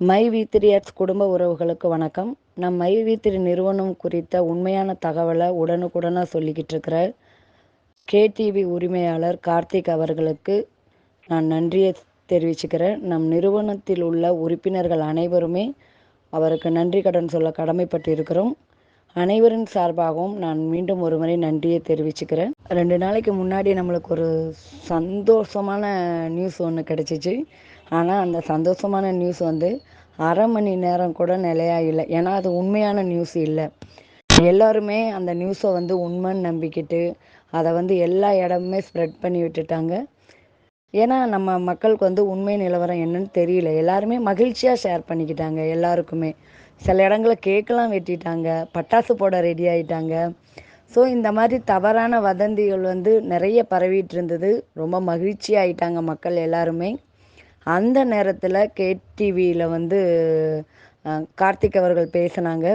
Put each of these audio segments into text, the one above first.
My we three குடும்ப உறவுகளுக்கு வணக்கம். நம் மை வீத்திரி த்ரீ நிறுவனம் குறித்த உண்மையான தகவலை உடனுக்குடனாக சொல்லிக்கிட்டு இருக்கிற கேடிவி உரிமையாளர் கார்த்திக் அவர்களுக்கு நான் நன்றியை தெரிவிச்சுக்கிறேன். நம் நிறுவனத்தில் உள்ள உறுப்பினர்கள் அனைவருமே அவருக்கு நன்றி கடன் சொல்ல கடமைப்பட்டு இருக்கிறோம் அனைவரின் சார்பாகவும் நான் மீண்டும் ஒரு முறை நன்றியை தெரிவிச்சுக்கிறேன். ரெண்டு நாளைக்கு முன்னாடி நம்மளுக்கு ஒரு சந்தோஷமான நியூஸ் ஒன்று கிடச்சிச்சு. ஆனால் அந்த சந்தோஷமான நியூஸ் வந்து அரை மணி நேரம் கூட நிலையா இல்லை. ஏன்னா அது உண்மையான நியூஸ் இல்லை. எல்லாருமே அந்த நியூஸை வந்து உண்மைன்னு நம்பிக்கிட்டு அதை வந்து எல்லா இடமுமே ஸ்ப்ரெட் பண்ணி விட்டுட்டாங்க. ஏன்னா நம்ம மக்களுக்கு வந்து உண்மை நிலவரம் என்னன்னு தெரியல. எல்லாருமே மகிழ்ச்சியாக ஷேர் பண்ணிக்கிட்டாங்க எல்லாருக்குமே. சில இடங்களை கேக்கெலாம் வெட்டிட்டாங்க பட்டாசு போட ரெடி ஆகிட்டாங்க ஸோ இந்த மாதிரி தவறான வதந்திகள் வந்து நிறைய பரவிட்டு இருந்தது. ரொம்ப மகிழ்ச்சி ஆகிட்டாங்க மக்கள் எல்லாருமே. அந்த நேரத்தில் கேடிவியில் வந்து கார்த்திக் அவர்கள் பேசினாங்க.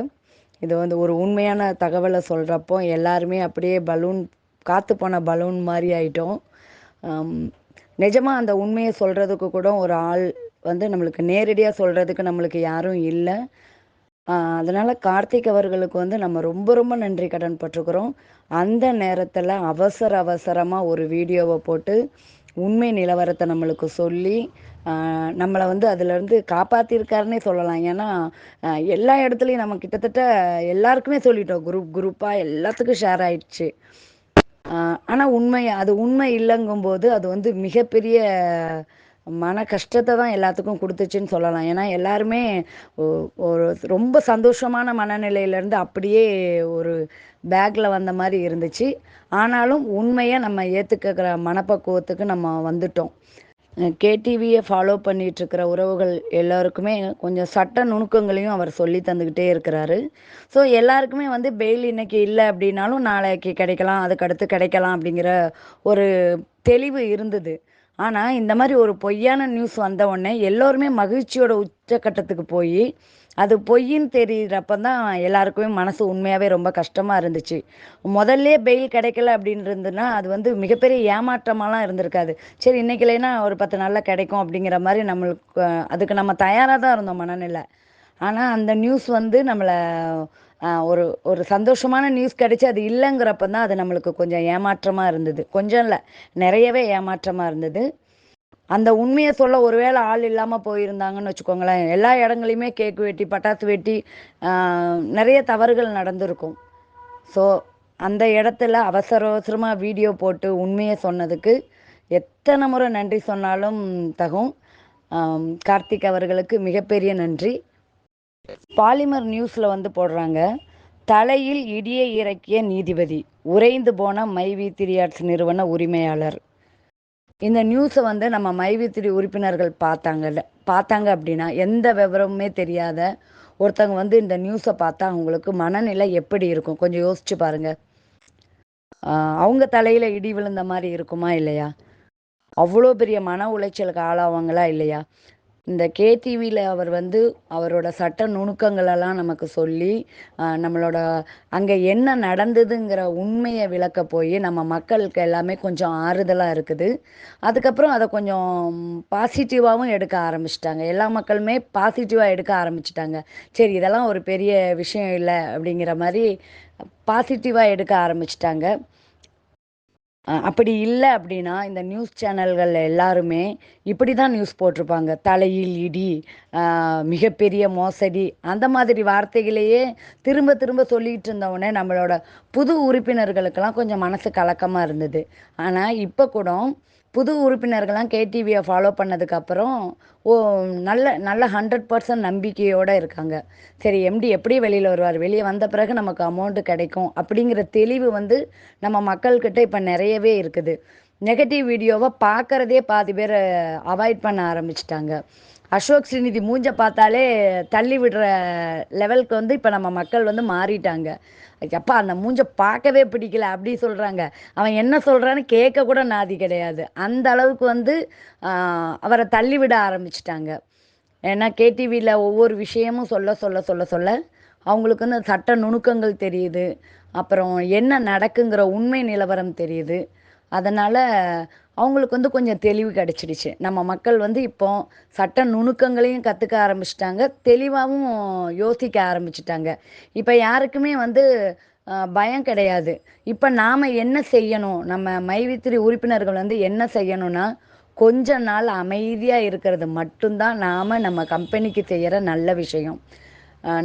இது வந்து ஒரு உண்மையான தகவலை சொல்கிறப்போ எல்லாருமே அப்படியே பலூன் காற்று போன பலூன் மாதிரி ஆயிட்டோம். நிஜமாக அந்த உண்மையை சொல்கிறதுக்கு கூட ஒரு ஆள் வந்து நம்மளுக்கு நேரடியாக சொல்கிறதுக்கு நம்மளுக்கு யாரும் இல்லை. அதனால் கார்த்திக் அவர்களுக்கு வந்து நம்ம ரொம்ப ரொம்ப நன்றி கடன் பட்டிருக்கிறோம். அந்த நேரத்தில் அவசர அவசரமாக ஒரு வீடியோவை போட்டு உண்மை நிலவரத்தை நம்மளுக்கு சொல்லி நம்மளை வந்து அதுலேருந்து காப்பாற்றிருக்காருன்னே சொல்லலாம். ஏன்னா எல்லா இடத்துலையும் நம்ம கிட்டத்தட்ட எல்லாருக்குமே சொல்லிட்டோம். குரூப் குரூப்பாக எல்லாத்துக்கும் ஷேர் ஆயிடுச்சு. ஆனால் உண்மை அது உண்மை இல்லைங்கும்போது அது வந்து மிகப்பெரிய மன கஷ்டத்தை தான் எல்லாத்துக்கும் கொடுத்துச்சுன்னு சொல்லலாம். ஏன்னா எல்லாருமே ஒ- ஒரு ரொம்ப சந்தோஷமான மனநிலையிலேருந்து அப்படியே ஒரு பேக்கில் வந்த மாதிரி இருந்துச்சு. ஆனாலும் உண்மையை நம்ம ஏற்றுக்கிற மனப்பக்குவத்துக்கு நம்ம வந்துட்டோம். கேடிவியை ஃபாலோ பண்ணிகிட்ருக்கிற உறவுகள் எல்லாருக்குமே கொஞ்சம் சட்ட நுணுக்கங்களையும் அவர் சொல்லி தந்துக்கிட்டே இருக்கிறாரு. ஸோ எல்லாருக்குமே வந்து பெயில் இன்னைக்கு இல்லை அப்படின்னாலும் நாளைக்கு கிடைக்கலாம் அதுக்கடுத்து கிடைக்கலாம் அப்படிங்கிற ஒரு தெளிவு இருந்தது. ஆனால் இந்த மாதிரி ஒரு பொய்யான நியூஸ் வந்த உடனே எல்லோருமே மகிழ்ச்சியோட உச்சக்கட்டத்துக்கு போய் அது பொய்ன்னு தெரிகிறப்ப தான் எல்லாருக்குமே மனசு உண்மையாகவே ரொம்ப கஷ்டமாக இருந்துச்சு. முதல்ல பெயில் கிடைக்கல அப்படின்னு அது வந்து மிகப்பெரிய ஏமாற்றமாலாம் இருந்திருக்காது. சரி இன்றைக்கி இல்லைன்னா ஒரு பத்து நாளில் கிடைக்கும் அப்படிங்கிற மாதிரி நம்மளுக்கு அதுக்கு நம்ம தயாராக தான் இருந்தோம் மனநிலை. ஆனால் அந்த நியூஸ் வந்து நம்மளை ஒரு ஒரு சந்தோஷமான நியூஸ் கிடைச்சி அது இல்லைங்கிறப்ப தான் அது நம்மளுக்கு கொஞ்சம் ஏமாற்றமாக இருந்தது. கொஞ்சம் இல்லை நிறையவே ஏமாற்றமாக இருந்தது. அந்த உண்மையை சொல்ல ஒருவேளை ஆள் இல்லாமல் போயிருந்தாங்கன்னு வச்சுக்கோங்களேன். எல்லா இடங்களையுமே கேக் வெட்டி பட்டாசு வெட்டி நிறைய தவறுகள் நடந்திருக்கும். ஸோ அந்த இடத்துல அவசர அவசரமாக வீடியோ போட்டு உண்மையை சொன்னதுக்கு எத்தனை முறை நன்றி சொன்னாலும் தகும். கார்த்திக் அவர்களுக்கு மிகப்பெரிய நன்றி. பாலிமர் நியூஸில் வந்து போடுறாங்க தலையில் இடியை இறக்கிய நீதிபதி உறைந்து போன மைவி திரியாட்ஸ் நிறுவன உரிமையாளர். இந்த நியூஸை வந்து நம்ம மைவித்திரி உறுப்பினர்கள் பார்த்தாங்கல்ல பார்த்தாங்க அப்படின்னா எந்த விவரமுமே தெரியாத ஒருத்தவங்க வந்து இந்த நியூஸை பார்த்தா அவங்களுக்கு மனநிலை எப்படி இருக்கும்? கொஞ்சம் யோசிச்சு பாருங்க. அவங்க தலையில் இடி விழுந்த மாதிரி இருக்குமா இல்லையா? அவ்வளோ பெரிய மன உளைச்சலுக்கு ஆளாவாங்களா இல்லையா? இந்த கேடிவியில் அவர் வந்து அவரோட சட்ட நுணுக்கங்களெல்லாம் நமக்கு சொல்லி நம்மளோட அங்கே என்ன நடந்ததுங்கிற உண்மையை விளக்க போய் நம்ம மக்களுக்கு எல்லாமே கொஞ்சம் ஆறுதலாக இருக்குது. அதுக்கப்புறம் அதை கொஞ்சம் பாசிட்டிவாகவும் எடுக்க ஆரம்பிச்சிட்டாங்க. எல்லா மக்களுமே பாசிட்டிவாக எடுக்க ஆரம்பிச்சிட்டாங்க. சரி இதெல்லாம் ஒரு பெரிய விஷயம் இல்லை அப்படிங்கிற மாதிரி பாசிட்டிவாக எடுக்க ஆரம்பிச்சிட்டாங்க. அப்படி இல்லை அப்படின்னா இந்த நியூஸ் சேனல்கள் எல்லாருமே இப்படி தான் நியூஸ் போட்டிருப்பாங்க. தலையில் இடி மிகப்பெரிய மோசடி அந்த மாதிரி வார்த்தைகளையே திரும்ப திரும்ப சொல்லிகிட்டு இருந்தவுடனே நம்மளோட புது உறுப்பினர்களுக்கெல்லாம் கொஞ்சம் மனசு கலக்கமாக இருந்தது. ஆனால் இப்போ கூட புது உறுப்பினர்கள்லாம் கேடிவியை ஃபாலோ பண்ணதுக்கப்புறம் ஓ நல்ல நல்ல ஹண்ட்ரட் பர்சன்ட் நம்பிக்கையோடு இருக்காங்க. சரி எம்டி எப்படி வெளியில் வருவார்? வெளியே வந்த பிறகு நமக்கு அமௌண்ட்டு கிடைக்கும். அப்படிங்கிற தெளிவு வந்து நம்ம மக்கள்கிட்ட இப்போ நிறையவே இருக்குது. நெகட்டிவ் வீடியோவை பார்க்குறதே பாதி பேர் அவாய்ட் பண்ண ஆரம்பிச்சிட்டாங்க. அசோக் ஸ்ரீநிதி மூஞ்ச பார்த்தாலே தள்ளி விடுற லெவலுக்கு வந்து இப்போ நம்ம மக்கள் வந்து மாறிட்டாங்க. அப்பா அந்த மூஞ்ச பார்க்கவே பிடிக்கல அப்படி சொல்கிறாங்க அவன் என்ன சொல்கிறான்னு கேட்க கூட நாதி கிடையாது. அந்த அளவுக்கு வந்து அவரை தள்ளி விட ஆரம்பிச்சிட்டாங்க. ஏன்னா கேடிவியில் ஒவ்வொரு விஷயமும் சொல்ல சொல்ல சொல்ல சொல்ல அவங்களுக்கு வந்து சட்ட நுணுக்கங்கள் தெரியுது. அப்புறம் என்ன நடக்குங்கிற உண்மை நிலவரம் தெரியுது. அதனால் அவங்களுக்கு வந்து கொஞ்சம் தெளிவு கிடச்சிடுச்சு. நம்ம மக்கள் வந்து இப்போ சட்ட நுணுக்கங்களையும் கற்றுக்க ஆரம்பிச்சிட்டாங்க. தெளிவாகவும் யோசிக்க ஆரம்பிச்சிட்டாங்க. இப்போ யாருக்குமே வந்து பயம் கிடையாது. இப்போ நாம் என்ன செய்யணும்? நம்ம மைவித்திரி உறுப்பினர்கள் வந்து என்ன செய்யணும்னா கொஞ்ச நாள் அமைதியாக இருக்கிறது மட்டும்தான் நாம் நம்ம கம்பெனிக்கு செய்கிற நல்ல விஷயம்.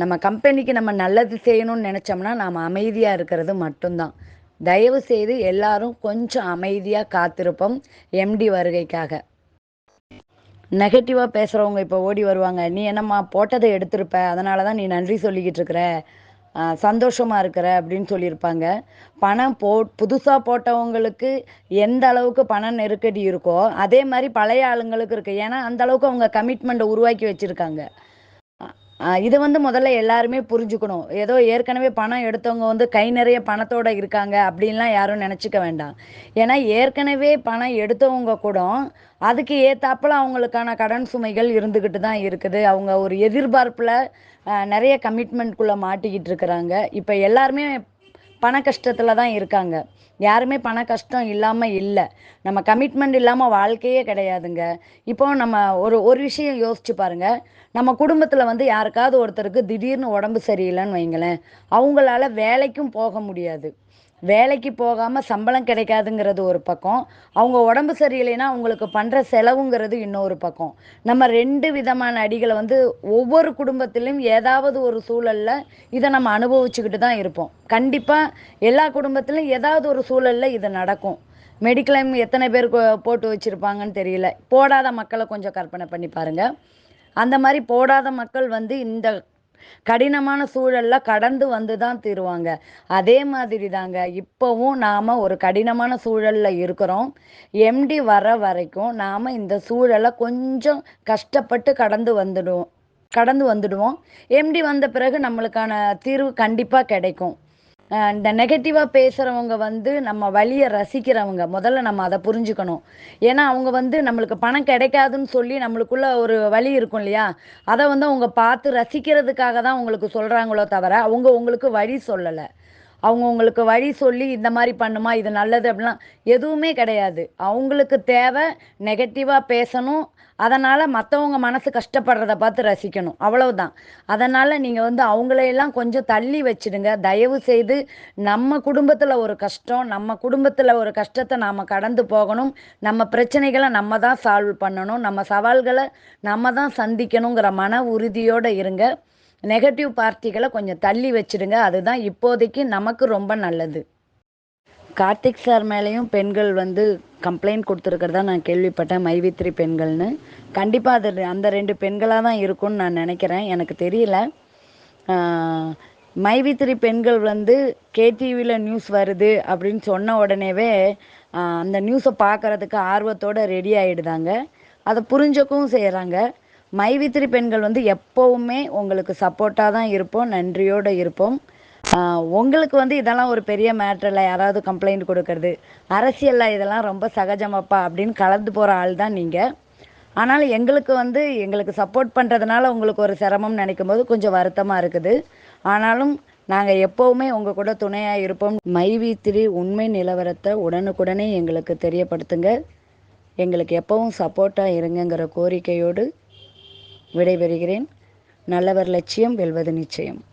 நம்ம கம்பெனிக்கு நம்ம நல்லது செய்யணும்னு நினச்சோம்னா நாம் அமைதியாக இருக்கிறது மட்டும்தான். தயவு செய்து எல்லாரும் கொஞ்சம் அமைதியாக காத்திருப்போம் எம்டி வருகைக்காக. நெகட்டிவாக பேசுகிறவங்க இப்போ ஓடி வருவாங்க. நீ என்னம்மா போட்டதை எடுத்திருப்ப? அதனால தான் நீ நன்றி சொல்லிக்கிட்டு இருக்கிற. சந்தோஷமாக இருக்கிற அப்படின்னு சொல்லியிருப்பாங்க. பணம் போ புதுசாக போட்டவங்களுக்கு எந்த அளவுக்கு பண நெருக்கடி இருக்கோ அதே மாதிரி பழைய ஆளுங்களுக்கு இருக்குது ஏன்னா அந்த அளவுக்கு அவங்க கமிட்மெண்ட்டை உருவாக்கி வச்சுருக்காங்க. இதை வந்து முதல்ல எல்லாருமே புரிஞ்சுக்கணும். ஏதோ ஏற்கனவே பணம் எடுத்தவங்க வந்து கை நிறைய பணத்தோட இருக்காங்க அப்படின்லாம் யாரும் நினச்சிக்க வேண்டாம். ஏன்னா ஏற்கனவே பணம் எடுத்தவங்க கூட அதுக்கு ஏத்தாப்புல அவங்களுக்கான கடன் சுமைகள் இருந்துக்கிட்டு தான் இருக்குது. அவங்க ஒரு எதிர்பார்ப்பில் நிறைய கமிட்மெண்ட்குள்ளே மாட்டிக்கிட்டு இருக்கிறாங்க. இப்போ எல்லாருமே பண கஷ்டத்தில் தான் இருக்காங்க. யாருமே பண கஷ்டம் இல்லாமல் இல்லை. நம்ம கமிட்மெண்ட் இல்லாமல் வாழ்க்கையே கிடையாதுங்க. இப்போ நம்ம ஒரு ஒரு விஷயம் யோசிச்சு பாருங்கள் நம்ம குடும்பத்தில் வந்து யாருக்காவது ஒருத்தருக்கு திடீர்னு உடம்பு சரியில்லைன்னு வைங்களேன் அவங்களால வேலைக்கும் போக முடியாது. வேலைக்கு போகாமல் சம்பளம் கிடைக்காதுங்கிறது ஒரு பக்கம். அவங்க உடம்பு சரியில்லைன்னா அவங்களுக்கு பண்ணுற செலவுங்கிறது இன்னொரு பக்கம். நம்ம ரெண்டு விதமான அடிகளை வந்து ஒவ்வொரு குடும்பத்திலும் ஏதாவது ஒரு சூழலில் இதை நம்ம அனுபவிச்சுக்கிட்டு தான் இருப்போம். கண்டிப்பாக எல்லா குடும்பத்திலும் ஏதாவது ஒரு சூழலில் இது நடக்கும். மெடிக்ளைம் எத்தனை பேர் போட்டு வச்சுருப்பாங்கன்னு தெரியல. போடாத மக்களை கொஞ்சம் கற்பனை பண்ணி பாருங்கள் அந்த மாதிரி போடாத மக்கள் வந்து இந்த கடினமான சூழல்ல கடந்து வந்து தான் தீருவாங்க. அதே மாதிரி தாங்க இப்போவும் நாம் ஒரு கடினமான சூழலில் இருக்கிறோம். எம்டி வர வரைக்கும் நாம் இந்த சூழலை கொஞ்சம் கஷ்டப்பட்டு கடந்து வந்துடுவோம் கடந்து வந்துடுவோம். எம்டி வந்த பிறகு நம்மளுக்கான தீர்வு கண்டிப்பாக கிடைக்கும். இந்த நெகட்டிவாக பேசுகிறவங்க வந்து நம்ம வழியை ரசிக்கிறவங்க. முதல்ல நம்ம அதை புரிஞ்சுக்கணும். ஏன்னா அவங்க வந்து நம்மளுக்கு பணம் கிடைக்காதுன்னு சொல்லி நம்மளுக்குள்ள ஒரு வழி இருக்கும் இல்லையா? அதை வந்து அவங்க பார்த்து ரசிக்கிறதுக்காக தான் உங்களுக்கு சொல்கிறாங்களோ தவிர அவங்க உங்களுக்கு வழி சொல்லலை. அவங்க உங்களுக்கு வழி சொல்லி இந்த மாதிரி பண்ணுமா இது நல்லது அப்படிலாம் எதுவுமே கிடையாது. அவங்களுக்கு தேவை நெகட்டிவாக பேசணும். அதனால் மற்றவங்க மனசு கஷ்டப்படுறத பார்த்து ரசிக்கணும். அவ்வளவுதான். அதனால் நீங்கள் வந்து அவங்களையெல்லாம் கொஞ்சம் தள்ளி வச்சிடுங்க. தயவு செய்து நம்ம குடும்பத்தில் ஒரு கஷ்டம் நம்ம குடும்பத்தில் ஒரு கஷ்டத்தை நாம் கடந்து போகணும். நம்ம பிரச்சனைகளை நம்ம தான் சால்வ் பண்ணணும். நம்ம சவால்களை நம்ம தான் சந்திக்கணுங்கிற மன உறுதியோடு இருங்க. நெகட்டிவ் பார்ட்டிகளை கொஞ்சம் தள்ளி வச்சிடுங்க அதுதான் இப்போதைக்கு நமக்கு ரொம்ப நல்லது. கார்த்திக் சார் மேலேயும் பெண்கள் வந்து கம்ப்ளைண்ட் கொடுத்துருக்கிறதா நான் கேள்விப்பட்டேன். மைவித்ரி பெண்கள்னு. கண்டிப்பாக அது அந்த ரெண்டு பெண்களாக தான் இருக்கும்னு நான் நினைக்கிறேன். எனக்கு தெரியல. மைவித்ரி பெண்கள் வந்து கேடிவியில் நியூஸ் வருது அப்படின்னு சொன்ன உடனேவே அந்த நியூஸை பார்க்கறதுக்கு ஆர்வத்தோடு ரெடி ஆகிடுதாங்க அதை புரிஞ்சக்கவும் செய்கிறாங்க மைவித்திரி பெண்கள் வந்து எப்போவுமே உங்களுக்கு சப்போர்ட்டாக தான் இருப்போம் நன்றியோடு இருப்போம். உங்களுக்கு வந்து இதெல்லாம் ஒரு பெரிய மேட்டரில் யாராவது கம்ப்ளைண்ட் கொடுக்கறது அரசியலில் இதெல்லாம் ரொம்ப சகஜமாப்பா அப்படின்னு கலந்து போகிற ஆள் தான் நீங்கள் ஆனாலும் எங்களுக்கு வந்து எங்களுக்கு சப்போர்ட் பண்ணுறதுனால உங்களுக்கு ஒரு சிரமம் நினைக்கும் போது கொஞ்சம் வருத்தமாக இருக்குது. ஆனாலும் நாங்கள் எப்போவுமே உங்கள் கூட துணையாக இருப்போம். மைவித்திரி உண்மை நிலவரத்தை உடனுக்குடனே எங்களுக்கு தெரியப்படுத்துங்க. எங்களுக்கு எப்பவும் சப்போர்ட்டாக இருங்கங்கிற கோரிக்கையோடு விடைபெறுகிறேன். நல்லவர் லட்சியம் வெல்வது நிச்சயம்.